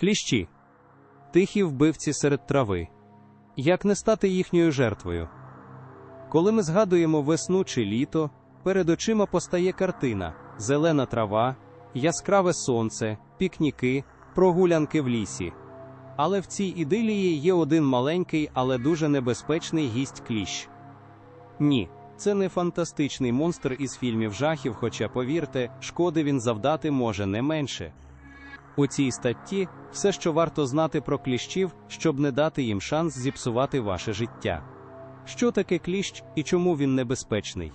Кліщі. Тихі вбивці серед трави. Як не стати їхньою жертвою? Коли ми згадуємо весну чи літо, перед очима постає картина: зелена трава, яскраве сонце, пікніки, прогулянки в лісі. Але в цій ідилії є один маленький, але дуже небезпечний гість кліщ. Ні, це не фантастичний монстр із фільмів жахів, хоча, повірте, шкоди він завдати може не менше. У цій статті все, що варто знати про кліщів, щоб не дати їм шанс зіпсувати ваше життя. Що таке кліщ і чому він небезпечний?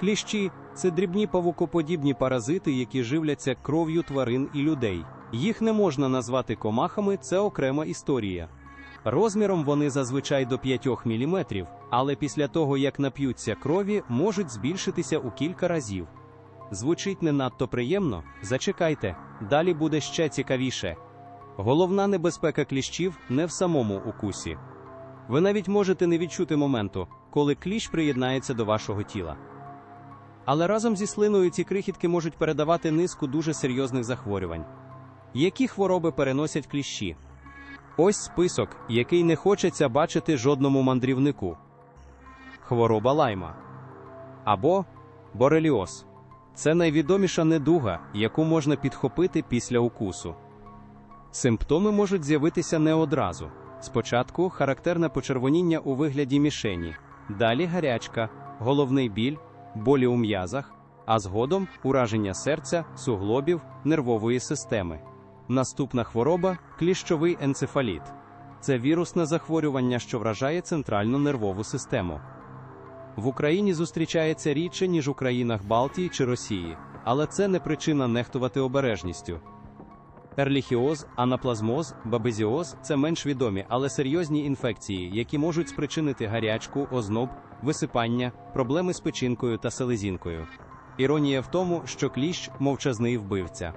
Кліщі це дрібні павукоподібні паразити, які живляться кров'ю тварин і людей. Їх не можна назвати комахами, це окрема історія. Розміром вони зазвичай до 5 мм, але після того, як нап'ються крові, можуть збільшитися у кілька разів. Звучить не надто приємно? Зачекайте, далі буде ще цікавіше. Головна небезпека кліщів не в самому укусі. Ви навіть можете не відчути моменту, коли кліщ приєднається до вашого тіла. Але разом зі слиною ці крихітки можуть передавати низку дуже серйозних захворювань. Які хвороби переносять кліщі? Ось список, який не хочеться бачити жодному мандрівнику: хвороба лайма або бореліоз. Це найвідоміша недуга, яку можна підхопити після укусу. Симптоми можуть з'явитися не одразу. Спочатку характерне почервоніння у вигляді мішені, далі гарячка, головний біль, болі у м'язах, а згодом ураження серця, суглобів, нервової системи. Наступна хвороба кліщовий енцефаліт. Це вірусне захворювання, що вражає центральну нервову систему. В Україні зустрічається рідше, ніж у країнах Балтії чи Росії, але це не причина нехтувати обережністю. Ерліхіоз, анаплазмоз, бабезіоз це менш відомі, але серйозні інфекції, які можуть спричинити гарячку, озноб, висипання, проблеми з печінкою та селезінкою. Іронія в тому, що кліщ мовчазний вбивця.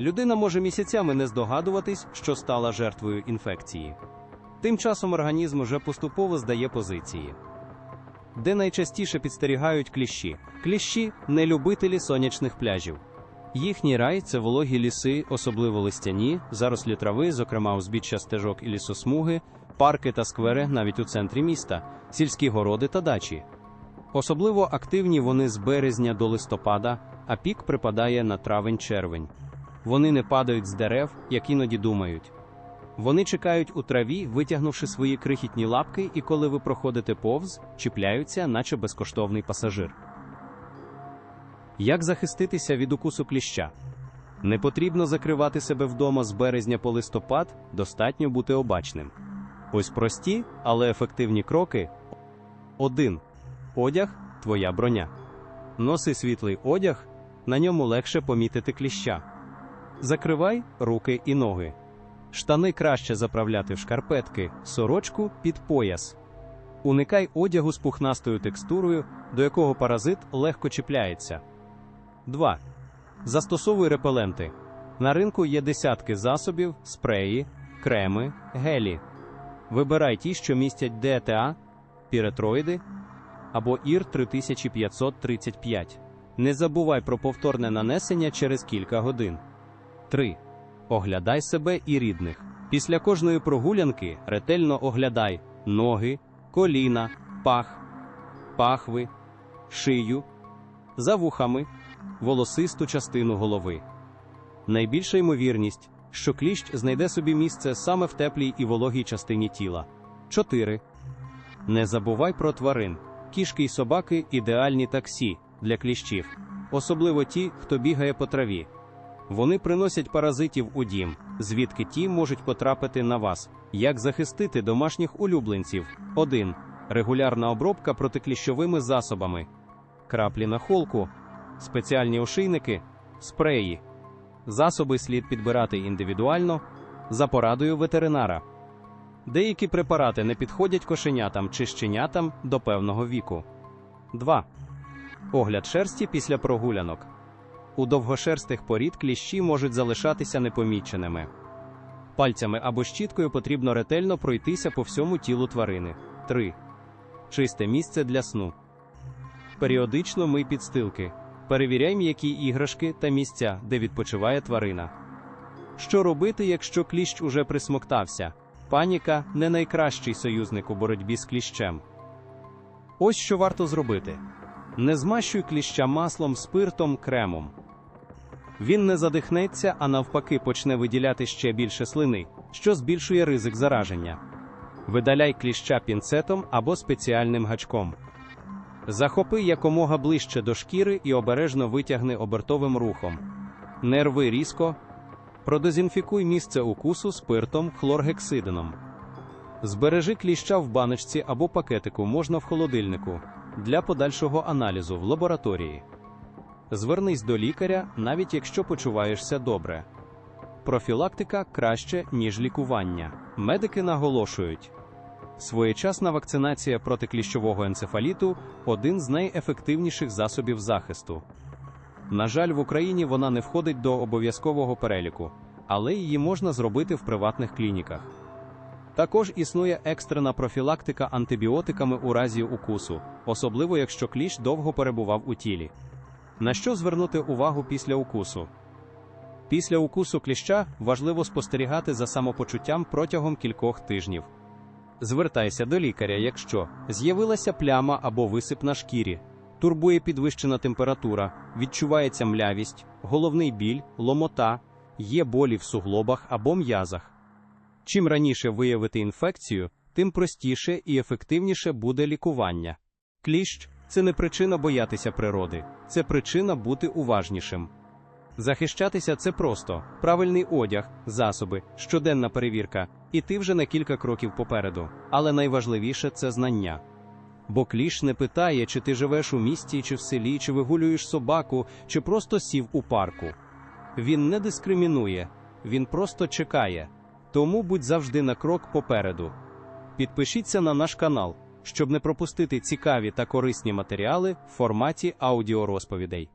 Людина може місяцями не здогадуватись, що стала жертвою інфекції. Тим часом організм вже поступово здає позиції. Де найчастіше підстерігають кліщі? Кліщі не любителі сонячних пляжів. Їхній рай це вологі ліси, особливо листяні, зарослі трави, зокрема узбіччя стежок і лісосмуги, парки та сквери навіть у центрі міста, сільські городи та дачі. Особливо активні вони з березня до листопада, а пік припадає на травень-червень. Вони не падають з дерев, як іноді думають. Вони чекають у траві, витягнувши свої крихітні лапки, і коли ви проходите повз, чіпляються, наче безкоштовний пасажир. Як захиститися від укусу кліща? Не потрібно закривати себе вдома з березня по листопад, достатньо бути обачним. Ось прості, але ефективні кроки. 1. Одяг твоя броня. Носи світлий одяг, на ньому легше помітити кліща. Закривай руки і ноги. Штани краще заправляти в шкарпетки, сорочку під пояс. Уникай одягу з пухнастою текстурою, до якого паразит легко чіпляється. 2. Застосовуй репеленти. На ринку є десятки засобів, спреї, креми, гелі. Вибирай ті, що містять ДТА, піретроїди або ІР 3535. Не забувай про повторне нанесення через кілька годин. 3. Оглядай себе і рідних. Після кожної прогулянки ретельно оглядай ноги, коліна, пах, пахви, шию, за вухами, волосисту частину голови. Найбільша ймовірність, що кліщ знайде собі місце саме в теплій і вологій частині тіла. 4. Не забувай про тварин. Кішки й собаки ідеальні таксі для кліщів, особливо ті, хто бігає по траві. Вони приносять паразитів у дім, звідки ті можуть потрапити на вас. Як захистити домашніх улюбленців? 1. Регулярна обробка протикліщовими засобами, краплі на холку, спеціальні ошейники, спреї. Засоби слід підбирати індивідуально за порадою ветеринара. Деякі препарати не підходять кошенятам чи щенятам до певного віку. 2. Огляд шерсті після прогулянок. У довгошерстих порід кліщі можуть залишатися непоміченими. Пальцями або щіткою потрібно ретельно пройтися по всьому тілу тварини. 3. Чисте місце для сну. Періодично мий підстилки. Перевіряй м'які іграшки та місця, де відпочиває тварина. Що робити, якщо кліщ уже присмоктався? Паніка не найкращий союзник у боротьбі з кліщем. Ось що варто зробити: не змащуй кліща маслом, спиртом, кремом. Він не задихнеться, а навпаки почне виділяти ще більше слини, що збільшує ризик зараження. Видаляй кліща пінцетом або спеціальним гачком. Захопи якомога ближче до шкіри і обережно витягни обертовим рухом. Не рви різко. Продезінфікуй місце укусу спиртом хлоргексидином. Збережи кліща в баночці або пакетику можна в холодильнику для подальшого аналізу в лабораторії. Звернись до лікаря, навіть якщо почуваєшся добре. Профілактика краще, ніж лікування. Медики наголошують. Своєчасна вакцинація проти кліщового енцефаліту один з найефективніших засобів захисту. На жаль, в Україні вона не входить до обов'язкового переліку, але її можна зробити в приватних клініках. Також існує екстрена профілактика антибіотиками у разі укусу, особливо якщо кліщ довго перебував у тілі. На що звернути увагу після укусу? Після укусу кліща важливо спостерігати за самопочуттям протягом кількох тижнів. Звертайся до лікаря, якщо з'явилася пляма або висип на шкірі, турбує підвищена температура, відчувається млявість, головний біль, ломота, є болі в суглобах або м'язах. Чим раніше виявити інфекцію, тим простіше і ефективніше буде лікування. Кліщ це не причина боятися природи, це причина бути уважнішим. Захищатися це просто правильний одяг, засоби, щоденна перевірка, і ти вже на кілька кроків попереду. Але найважливіше це знання. Бо кліш не питає, чи ти живеш у місті, чи в селі, чи вигулюєш собаку, чи просто сів у парку. Він не дискримінує, він просто чекає. Тому будь завжди на крок попереду. Підпишіться на наш канал, щоб не пропустити цікаві та корисні матеріали в форматі аудіорозповідей.